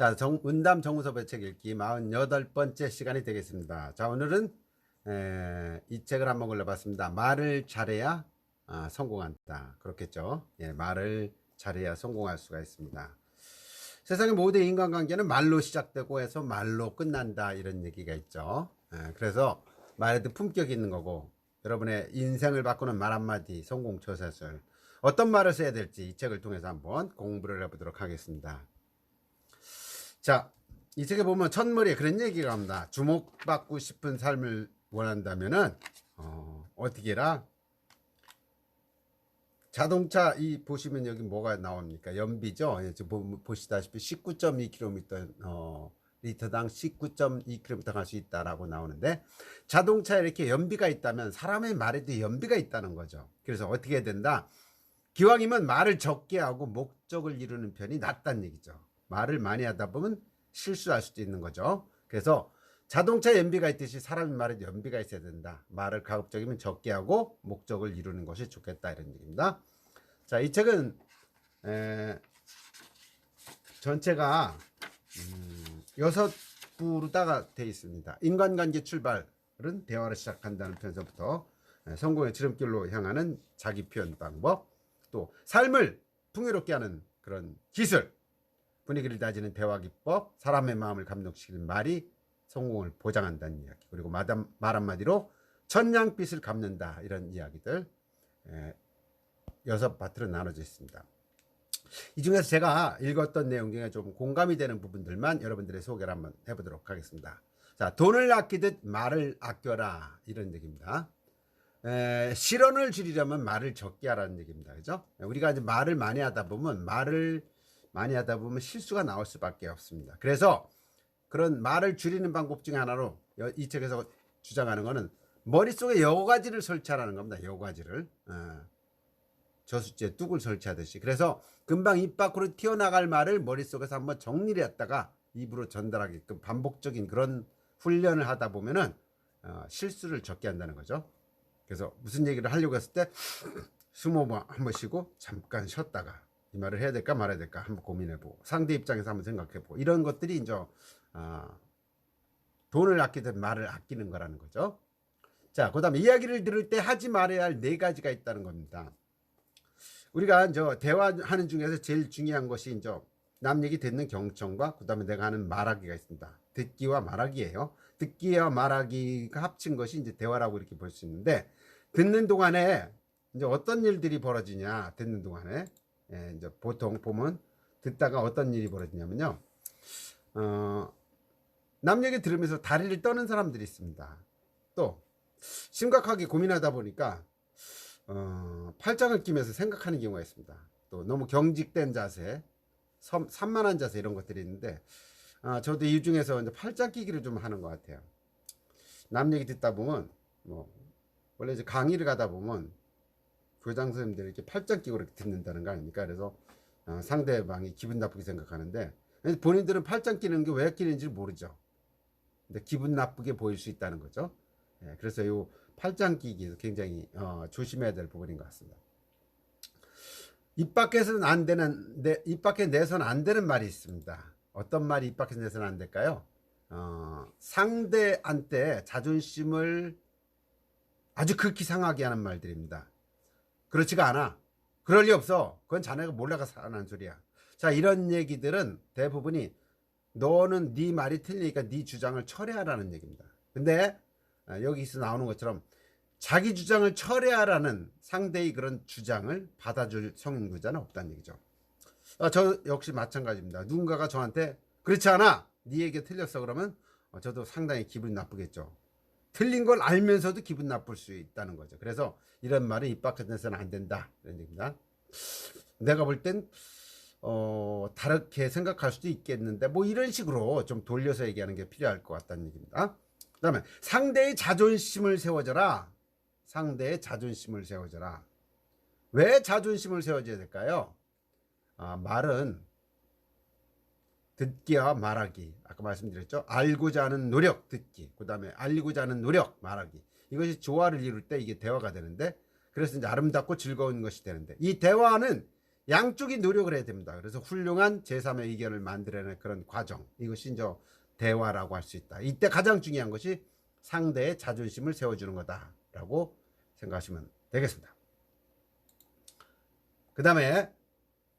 자, 정, 은담 정우섭의 책 읽기 48번째 시간이 되겠습니다. 자, 오늘은 에, 이 책을 한번 골라봤습니다. 말을 잘해야 아, 성공한다. 그렇겠죠. 예, 말을 잘해야 성공할 수가 있습니다. 세상의 모든 인간관계는 말로 시작되고 해서 말로 끝난다. 이런 얘기가 있죠. 예, 그래서 말에도 품격이 있는 거고 여러분의 인생을 바꾸는 말 한마디 성공 처세술 어떤 말을 써야 될지 이 책을 통해서 한번 공부를 해보도록 하겠습니다. 자, 이 책에 보면 첫머리에 그런 얘기가 합니다. 주목받고 싶은 삶을 원한다면은 어, 어떻게 해라? 자동차 이 보시면 여기 뭐가 나옵니까? 연비죠. 예, 보, 시다시피 19.2km 어, 리터당 19.2km 갈 수 있다라고 나오는데 자동차에 이렇게 연비가 있다면 사람의 말에도 연비가 있다는 거죠. 그래서 어떻게 해야 된다? 기왕이면 말을 적게 하고 목적을 이루는 편이 낫다는 얘기죠. 말을 많이 하다 보면 실수할 수도 있는 거죠. 그래서 자동차 연비가 있듯이 사람의 말에도 연비가 있어야 된다. 말을 가급적이면 적게 하고 목적을 이루는 것이 좋겠다 이런 얘기입니다. 자, 이 책은 에, 전체가 음, 여섯 부로다가 돼 있습니다. 인간관계 출발은 대화를 시작한다는 편서부터 에, 성공의 지름길로 향하는 자기 표현 방법, 또 삶을 풍요롭게 하는 그런 기술, 분위기를 다지는 대화 기법, 사람의 마음을 감동시키는 말이 성공을 보장한다는 이야기, 그리고 마담, 말 한마디로 천냥빛을 갚는다 이런 이야기들 에, 여섯 파트로 나눠져 있습니다. 이 중에서 제가 읽었던 내용 중에 좀 공감이 되는 부분들만 여러분들의 소개를 한번 해보도록 하겠습니다. 자, 돈을 아끼듯 말을 아껴라 이런 얘기입니다. 에, 실언을 줄이려면 말을 적게 하라는 얘기입니다. 그죠? 우리가 이제 말을 많이 하다 보면 말을 많이 하다 보면 실수가 나올 수밖에 없습니다. 그래서 그런 말을 줄이는 방법 중에 하나로 여- 이 책에서 주장하는 거는 머릿속에 여과지를 설치하라는 겁니다. 여과지를. 어. 저수지에 뚝을 설치하듯이. 그래서 금방 입 밖으로 튀어나갈 말을 머릿속에서 한번 정리를 했다가 입으로 전달하게끔 반복적인 그런 훈련을 하다 보면은 어, 실수를 적게 한다는 거죠. 그래서 무슨 얘기를 하려고 했을 때 숨어 한 번 쉬고 잠깐 쉬었다가 이 말을 해야 될까 말아야 될까 한번 고민해보고 상대 입장에서 한번 생각해보고 이런 것들이 이제 어, 돈을 아끼든 말을 아끼는 거라는 거죠. 자, 그 다음에 이야기를 들을 때 하지 말아야 할 네 가지가 있다는 겁니다. 우리가 저 대화하는 중에서 제일 중요한 것이 이제 남 얘기 듣는 경청과 그 다음에 내가 하는 말하기가 있습니다. 듣기와 말하기예요. 듣기와 말하기가 합친 것이 이제 대화라고 이렇게 볼 수 있는데 듣는 동안에 이제 어떤 일들이 벌어지냐 듣는 동안에 예, 이제 보통 보면 듣다가 어떤 일이 벌어지냐면요. 어, 남 얘기 들으면서 다리를 떠는 사람들이 있습니다. 또 심각하게 고민하다 보니까 어, 팔짱을 끼면서 생각하는 경우가 있습니다. 또 너무 경직된 자세, 섬, 산만한 자세 이런 것들이 있는데 아, 저도 이 중에서 이제 팔짱 끼기를 좀 하는 것 같아요. 남 얘기 듣다 보면 뭐 원래 이제 강의를 가다 보면 교장 선생님들이 이렇게 팔짱 끼고 이렇게 듣는다는 거 아닙니까? 그래서 어, 상대방이 기분 나쁘게 생각하는데 본인들은 팔짱 끼는 게 왜 끼는지 모르죠. 근데 기분 나쁘게 보일 수 있다는 거죠. 예, 그래서 요 팔짱 끼기 굉장히 어, 조심해야 될 부분인 것 같습니다. 입 밖에서는 안 되는 내, 입 밖에 내서는 안 되는 말이 있습니다. 어떤 말이 입 밖에서 내서는 안 될까요? 어, 상대한테 자존심을 아주 극히 상하게 하는 말들입니다. 그렇지가 않아. 그럴 리 없어. 그건 자네가 몰라가 살아난 소리야. 자, 이런 얘기들은 대부분이 너는 네 말이 틀리니까 네 주장을 철회하라는 얘기입니다. 근데 아, 여기서 나오는 것처럼 자기 주장을 철회하라는 상대의 그런 주장을 받아줄 성인구자는 없다는 얘기죠. 아, 저 역시 마찬가지입니다. 누군가가 저한테 그렇지 않아. 네 얘기 틀렸어 그러면 어, 저도 상당히 기분 나쁘겠죠. 틀린 걸 알면서도 기분 나쁠 수 있다는 거죠. 그래서 이런 말은 입 밖에서는 안 된다. 이런 얘기입니다. 내가 볼 땐, 어, 다르게 생각할 수도 있겠는데, 뭐 이런 식으로 좀 돌려서 얘기하는 게 필요할 것 같다는 얘기입니다. 그 다음에 상대의 자존심을 세워줘라. 상대의 자존심을 세워줘라. 왜 자존심을 세워줘야 될까요? 아, 말은 듣기와 말하기. 아까 말씀드렸죠? 알고자 하는 노력, 듣기. 그 다음에 알고자 하는 노력, 말하기. 이것이 조화를 이룰 때 이게 대화가 되는데, 그래서 이제 아름답고 즐거운 것이 되는데, 이 대화는 양쪽이 노력을 해야 됩니다. 그래서 훌륭한 제3의 의견을 만들어내는 그런 과정. 이것이 이제 대화라고 할 수 있다. 이때 가장 중요한 것이 상대의 자존심을 세워주는 거다라고 생각하시면 되겠습니다. 그 다음에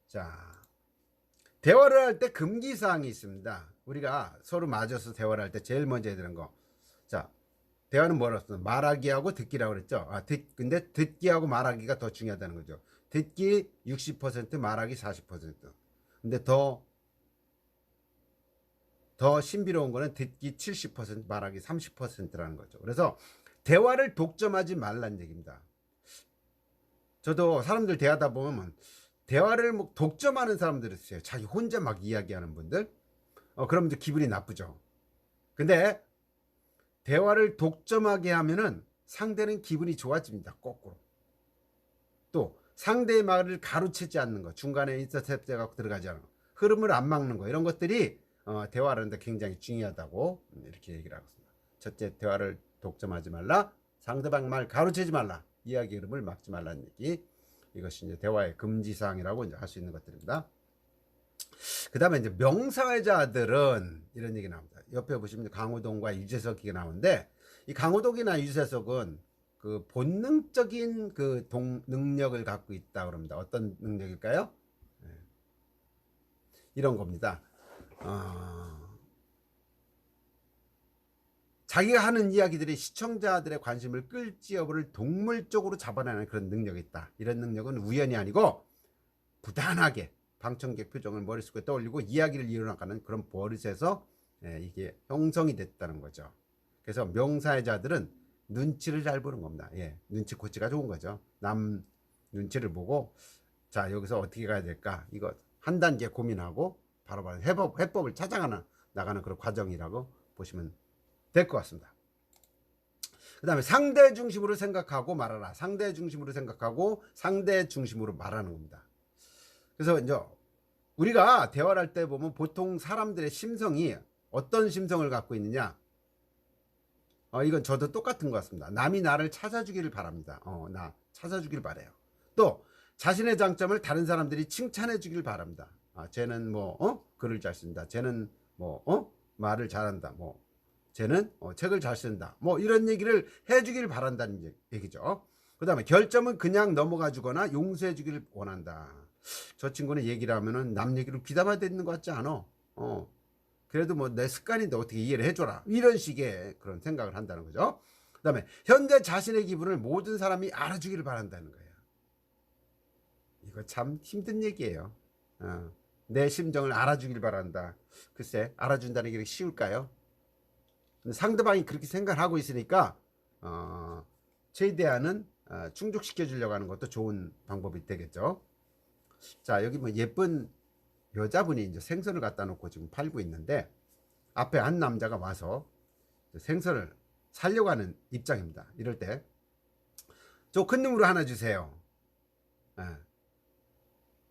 자 대화를 할 때 금기 사항이 있습니다. 우리가 서로 맞아서 대화를 할 때 제일 먼저 해야 되는 거. 자 대화는 뭐라고 말하기하고 듣기라고 그랬죠. 아, 듣, 근데 듣기하고 말하기가 더 중요하다는 거죠. 듣기 60% 말하기 40%. 근데 더, 더 신비로운 거는 듣기 70% 말하기 30%라는 거죠. 그래서 대화를 독점하지 말란 얘기입니다. 저도 사람들 대하다 보면 대화를 뭐 독점하는 사람들이 있어요. 자기 혼자 막 이야기하는 분들. 어, 그러면 이제 기분이 나쁘죠. 근데 대화를 독점하게 하면은 상대는 기분이 좋아집니다. 거꾸로. 또 상대의 말을 가로채지 않는 거, 중간에 인터셉트 갖고 들어가지 않는 거, 흐름을 안 막는 거 이런 것들이 어, 대화를 하는데 굉장히 중요하다고 이렇게 얘기를 하고 있습니다. 첫째, 대화를 독점하지 말라. 상대방 말 가로채지 말라. 이야기 흐름을 막지 말라는 얘기. 이것이 이제 대화의 금지 사항이라고 이제 할 수 있는 것들입니다. 그 다음에 이제 명사회자들은 이런 얘기 나옵니다. 옆에 보시면 강호동과 유재석이 나오는데 이 강호동이나 유재석은 그 본능적인 그 동, 능력을 갖고 있다 그럽니다. 어떤 능력일까요? 네. 이런 겁니다. 어... 자기가 하는 이야기들이 시청자들의 관심을 끌지 여부를 동물적으로 잡아내는 그런 능력이 있다. 이런 능력은 우연이 아니고 부단하게 방청객 표정을 머릿속에 떠올리고 이야기를 이어나가는 그런 버릇에서 예, 이게 형성이 됐다는 거죠. 그래서 명사회자들은 눈치를 잘 보는 겁니다. 예, 눈치 코치가 좋은 거죠. 남 눈치를 보고 자 여기서 어떻게 가야 될까 이거 한 단계 고민하고 바로바로 해법, 해법을 찾아가는 나가는 그런 과정이라고 보시면 될 것 같습니다. 그 다음에 상대 중심으로 생각하고 말하라. 상대 중심으로 생각하고 상대 중심으로 말하는 겁니다. 그래서 이제 우리가 대화를 할 때 보면 보통 사람들의 심성이 어떤 심성을 갖고 있느냐? 어, 이건 저도 똑같은 것 같습니다. 남이 나를 찾아주기를 바랍니다. 어, 나 찾아주길 바래요. 또 자신의 장점을 다른 사람들이 칭찬해 주길 바랍니다. 아, 쟤는 뭐 어? 글을 잘 쓴다. 쟤는 뭐 어? 말을 잘한다. 뭐 쟤는 어, 책을 잘 쓴다. 뭐 이런 얘기를 해주길 바란다는 얘기죠. 그 다음에 결점은 그냥 넘어가 주거나 용서해 주기를 원한다. 저 친구는 얘기를 하면은 남 얘기를 귀담아 듣는 것 같지 않아. 어. 그래도 뭐 내 습관인데 어떻게 이해를 해줘라. 이런 식의 그런 생각을 한다는 거죠. 그 다음에 현재 자신의 기분을 모든 사람이 알아주기를 바란다는 거예요. 이거 참 힘든 얘기예요. 어. 내 심정을 알아주길 바란다. 글쎄, 알아준다는 게 쉬울까요? 상대방이 그렇게 생각하고 있으니까 어, 최대한은 어, 충족시켜 주려고 하는 것도 좋은 방법이 되겠죠. 자 여기 뭐 예쁜 여자분이 이제 생선을 갖다 놓고 지금 팔고 있는데 앞에 한 남자가 와서 생선을 살려고 하는 입장입니다. 이럴 때 저 큰 놈으로 하나 주세요. 예.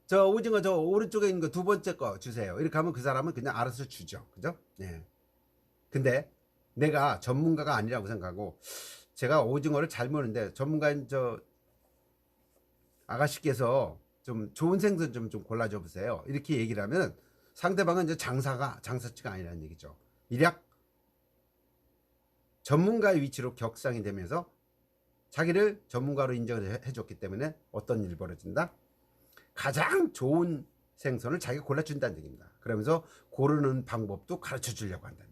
저 오징어 저 오른쪽에 있는 거 두 번째 거 주세요. 이렇게 하면 그 사람은 그냥 알아서 주죠. 그죠? 예. 근데 내가 전문가가 아니라고 생각하고 제가 오징어를 잘 먹는데 전문가인 저 아가씨께서 좀 좋은 생선 좀, 좀 골라줘 보세요. 이렇게 얘기를 하면 상대방은 이제 장사가 장사치가 아니라는 얘기죠. 일약 전문가의 위치로 격상이 되면서 자기를 전문가로 인정을 해줬기 때문에 어떤 일이 벌어진다? 가장 좋은 생선을 자기가 골라준다는 얘기입니다. 그러면서 고르는 방법도 가르쳐 주려고 얘기죠.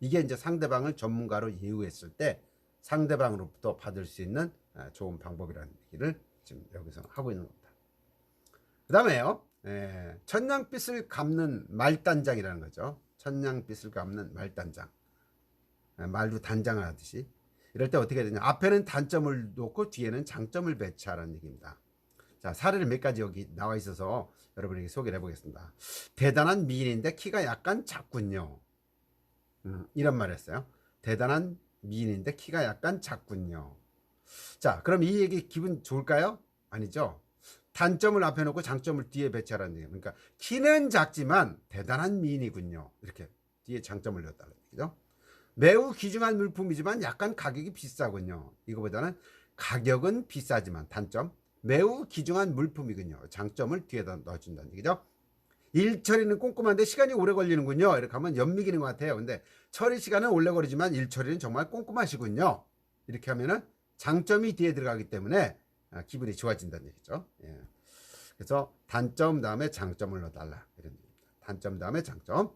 이게 이제 상대방을 전문가로 예우했을 때 상대방으로부터 받을 수 있는 아, 좋은 방법이라는 얘기를 지금 여기서 하고 있는 겁니다. 그 다음에요. 예, 천냥빛을 감는 말단장이라는 거죠. 천냥빛을 감는 말단장. 예, 말도 단장을 하듯이. 이럴 때 어떻게 되냐. 앞에는 단점을 놓고 뒤에는 장점을 배치하라는 얘기입니다. 자, 사례를 몇 가지 여기 나와 있어서 여러분에게 소개를 해보겠습니다. 대단한 미인인데 키가 약간 작군요. 음, 이런 말 했어요. 대단한 미인인데 키가 약간 작군요. 자, 그럼 이 얘기 기분 좋을까요? 아니죠. 단점을 앞에 놓고 장점을 뒤에 배치하라는 얘기예요. 그러니까 키는 작지만 대단한 미인이군요. 이렇게 뒤에 장점을 넣었다는 얘기죠. 매우 귀중한 물품이지만 약간 가격이 비싸군요. 이거보다는 가격은 비싸지만 단점 매우 귀중한 물품이군요. 장점을 뒤에다 넣어준다는 얘기죠. 일 처리는 꼼꼼한데 시간이 오래 걸리는군요. 이렇게 하면 연미기는 것 같아요. 근데 처리 시간은 오래 걸리지만 일 처리는 정말 꼼꼼하시군요. 이렇게 하면은 장점이 뒤에 들어가기 때문에 아, 기분이 좋아진다는 얘기죠. 예. 그래서 단점 다음에 장점을 넣어달라 이런 얘기입니다. 단점 다음에 장점.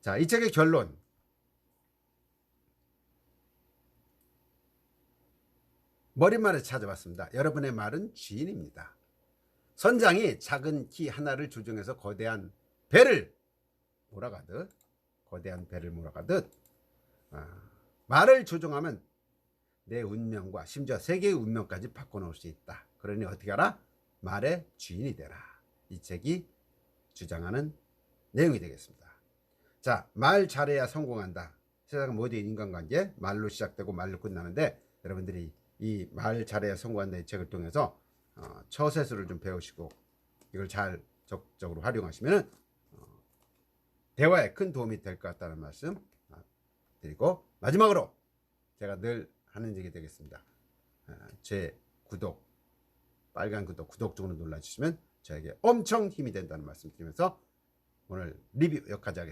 자, 이 책의 결론. 머릿말을 찾아봤습니다. 여러분의 말은 쥐인입니다. 선장이 작은 키 하나를 조종해서 거대한 배를 몰아가듯 거대한 배를 몰아가듯 아, 말을 조종하면 내 운명과 심지어 세계의 운명까지 바꿔놓을 수 있다. 그러니 어떻게 하라? 말의 주인이 되라. 이 책이 주장하는 내용이 되겠습니다. 자, 말 잘해야 성공한다. 세상 모든 인간관계 말로 시작되고 말로 끝나는데 여러분들이 이 말 잘해야 성공한다 이 책을 통해서 어, 처세술을 좀 배우시고 이걸 잘 적극적으로 활용하시면 어, 대화에 큰 도움이 될 것 같다는 말씀 어, 드리고 마지막으로 제가 늘 하는 얘기 되겠습니다. 어, 제 구독 빨간 구독 구독 쪽으로 눌러주시면 저에게 엄청 힘이 된다는 말씀 드리면서 오늘 리뷰 여기까지 하겠습니다.